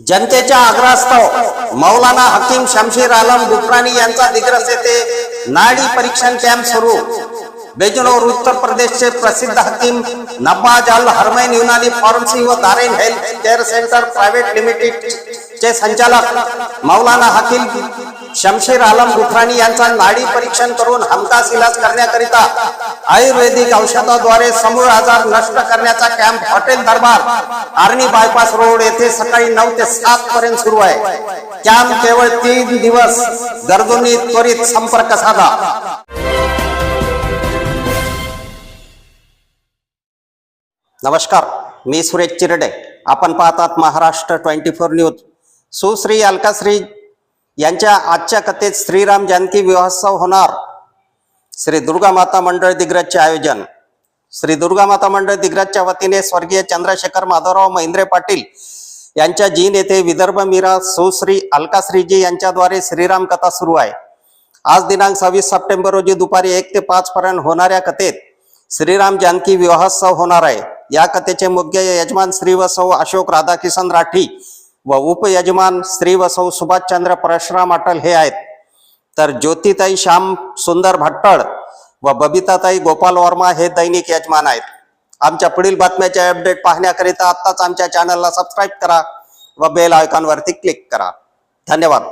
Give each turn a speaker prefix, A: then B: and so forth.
A: जनतेच्या आग्रहास्तव मौलाना हकीम शमशीर आलम बुकराणी यांचा दिग्रस येथे नाडी परीक्षण कॅम्प सुरू. बेजनोर उत्तर प्रदेशचे प्रसिद्ध हकीम नब्बाज अल हरमैन युनानी फार्मसी व दारेन health care centre private limited चे संचालक मौलाना हकीम शमशेर आलम गुफरानी यांचा नाडी परीक्षण करून हमखास इलाज करण्याकरिता आयुर्वेदिक औषधाद्वारे समूळ आजार नष्ट करण्याचा camp hotel Darbar Arni bypass road येथे सकाळी नऊ ते सात पर्यंत सुरू आहे. कॅम्प केवळ तीन दिवस गरजूंनी त्वरित संपर्क साधा. नमस्कार मी सुरेश चिरडे. आपण पाहतात Maharashtra twenty four news. Sushri Alkashri यांच्या आजच्या कथेत श्रीराम जानकी विवाहोत्सव होणार. श्री दुर्गा माता मंडळ दिग्रजचे आयोजन. श्री दुर्गा माता मंडळ दिग्रजच्या वतीने स्वर्गीय चंद्रशेखर माधवराव महिंद्रे पाटील यांच्या जीन येथे विदर्भ मीरा सुश्री अलकाश्रीजी यांच्याद्वारे श्रीराम कथा सुरू आहे. आज दिनांक सव्वीस सप्टेंबर रोजी दुपारी एक ते पाच पर्यंत होणाऱ्या कथेत श्रीराम जानकी विवाहोत्सव होणार आहे. या कथेचे मुख्य यजमान श्री वसव अशोक राधाकिशन राठी व उपयजमान श्री वसव सुभाषचंद्र परशुराम अटल हे आहेत. तर ज्योतिताई श्याम सुंदर भट्टळ व बबिताताई गोपाल वर्मा हे दैनिक यजमान आहेत. आमच्या पुढील बातम्याचे अपडेट पाहण्याकरिता आत्ताच आमच्या चॅनलला सबस्क्राईब करा व बेल आयकॉनवरती क्लिक करा. धन्यवाद.